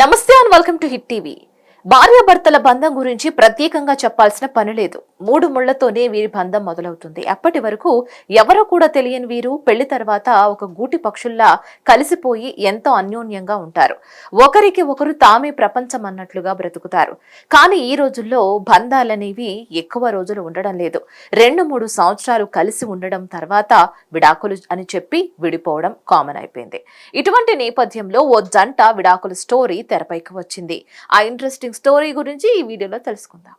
నమస్తే and welcome to Hit TV. భార్యాభర్తల బంధం గురించి ప్రత్యేకంగా చెప్పాల్సిన పని లేదు. మూడు ముళ్ళతోనే వీరి బంధం మొదలవుతుంది. అప్పటి వరకు ఎవరో కూడా తెలియని వీరు పెళ్ళి తర్వాత ఒక గూటి పక్షుల్లా కలిసిపోయి ఎంతో అన్యోన్యంగా ఉంటారు. ఒకరికి ఒకరు తామే ప్రపంచం అన్నట్లుగా బ్రతుకుతారు. కానీ ఈ రోజుల్లో బంధాలనేవి ఎక్కువ రోజులు ఉండడం లేదు. రెండు మూడు సంవత్సరాలు కలిసి ఉండడం తర్వాత విడాకులు అని చెప్పి విడిపోవడం కామన్ అయిపోయింది. ఇటువంటి నేపథ్యంలో ఓ జంట విడాకుల స్టోరీ తెరపైకి వచ్చింది. ఆ ఇంట్రెస్టింగ్ స్టోరీ గురించి ఈ వీడియోలో తెలుసుకుందాం.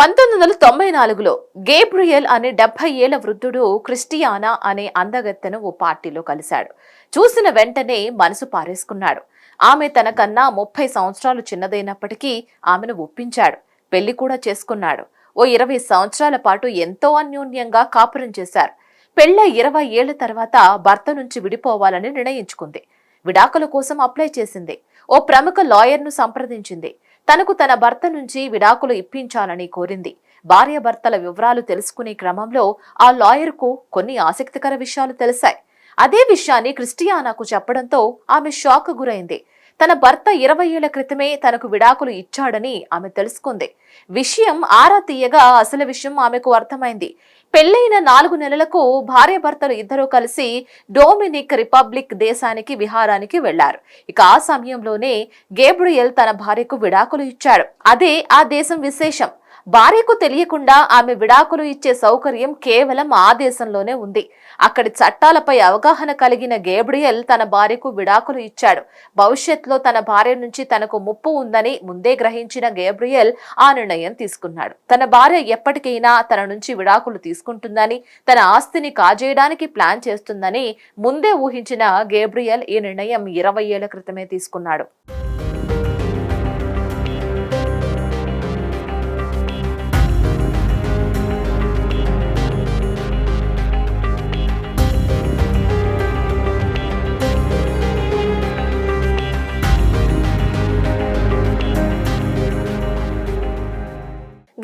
పంతొమ్మిది వందల తొంభై నాలుగులో గేబ్రియల్ అనే డెబ్బై ఏళ్ళ వృద్ధుడు క్రిస్టియానా అనే అందగత్తెను ఓ పార్టీలో కలిశాడు. చూసిన వెంటనే మనసు పారేసుకున్నాడు. ఆమె తనకన్నా ముప్పై సంవత్సరాలు చిన్నదైనప్పటికీ ఆమెను ఒప్పించాడు. పెళ్ళి కూడా చేసుకున్నాడు. ఓ ఇరవై సంవత్సరాల పాటు ఎంతో అన్యోన్యంగా కాపురం చేశారు. పెళ్ళ ఇరవై ఏళ్ళ తర్వాత భర్త నుంచి విడిపోవాలని నిర్ణయించుకుంది. విడాకుల కోసం అప్లై చేసింది. ఓ ప్రముఖ లాయర్ను సంప్రదించింది. తనకు తన భర్త నుంచి విడాకులు ఇప్పించాలని కోరింది. భార్యాభర్తల వివరాలు తెలుసుకునే క్రమంలో ఆ లాయర్కు కొన్ని ఆసక్తికర విషయాలు తెలిసాయి. అదే విషయాన్ని క్రిస్టియానాకు చెప్పడంతో ఆమె షాక్ గురైంది. తన భర్త ఇరవై ఏళ్ళ క్రితమే తనకు విడాకులు ఇచ్చాడని ఆమె తెలుసుకుంది. విషయం ఆరా తీయగా అసలు విషయం ఆమెకు అర్థమైంది. పెళ్ళైన నాలుగు నెలలకు భార్యాభర్తలు ఇద్దరూ కలిసి డొమినిక్ రిపబ్లిక్ దేశానికి విహారానికి వెళ్ళారు. ఇక ఆ సమయంలోనే గేబ్రియల్ తన భార్యకు విడాకులు ఇచ్చాడు. అదే ఆ దేశం విశేషం. భార్యకు తెలియకుండా ఆమె విడాకులు ఇచ్చే సౌకర్యం కేవలం ఆ దేశంలోనే ఉంది. అక్కడి చట్టాలపై అవగాహన కలిగిన గేబ్రియల్ తన భార్యకు విడాకులు ఇచ్చాడు. భవిష్యత్తులో తన భార్య నుంచి తనకు ముప్పు ఉందని ముందే గ్రహించిన గేబ్రియల్ ఆ నిర్ణయం తీసుకున్నాడు. తన భార్య ఎప్పటికైనా తన నుంచి విడాకులు తీసుకుంటుందని తన ఆస్తిని కాజేయడానికి ప్లాన్ చేస్తుందని ముందే ఊహించిన గేబ్రియల్ ఈ నిర్ణయం ఇరవై ఏళ్ళ క్రితమే తీసుకున్నాడు.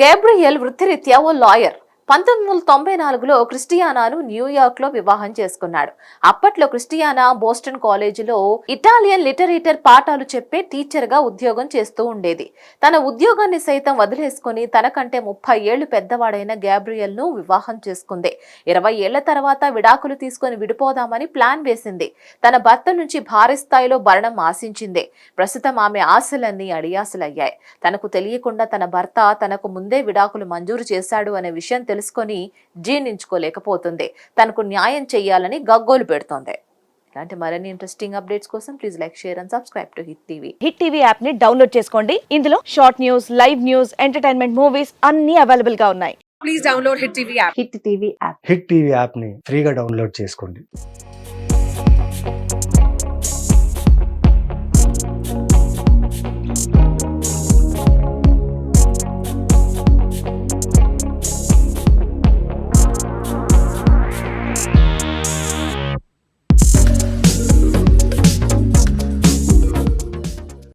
గేబ్రియల్ వృత్తిరీత్యా ఓ లాయర్. పంతొమ్మిది వందల తొంభై నాలుగులో క్రిస్టియానాను న్యూయార్క్లో వివాహం చేసుకున్నాడు. అప్పట్లో క్రిస్టియానా బోస్టన్ కాలేజీలో ఇటాలియన్ లిటరేటర్ పాఠాలు చెప్పే టీచర్గా ఉద్యోగం చేస్తూ ఉండేది. తన ఉద్యోగాన్ని సైతం వదిలేసుకుని తనకంటే ముప్పై ఏళ్ళు పెద్దవాడైన గ్యాబ్రియల్ను వివాహం చేసుకుంది. ఇరవై ఏళ్ళ తర్వాత విడాకులు తీసుకొని విడిపోదామని ప్లాన్ వేసింది. తన భర్త నుంచి భారీ స్థాయిలో భరణం ఆశించింది. ప్రస్తుతం ఆమె ఆశలన్నీ అడియాసలయ్యాయి తనకు తెలియకుండా తన భర్త తనకు ముందే విడాకులు మంజూరు చేశాడు అనే విషయం తెలుసుకొని జీర్ణించుకోలేకపోతుంది. తనకు న్యాయం చేయాలని గగ్గోలు పెడుతోంది. ఇలాంటి మరిన్ని ఇంట్రెస్టింగ్ అప్డేట్స్ కోసం please like share and subscribe to Hit TV Hit TV యాప్ని డౌన్లోడ్ చేసుకోండి. ఇందులో short news live news entertainment movies అన్ని అవైలబుల్గా ఉన్నాయి. Please download Hit TV app. Hit TV app Hit TV యాప్ని ఫ్రీగా డౌన్లోడ్ చేసుకోండి.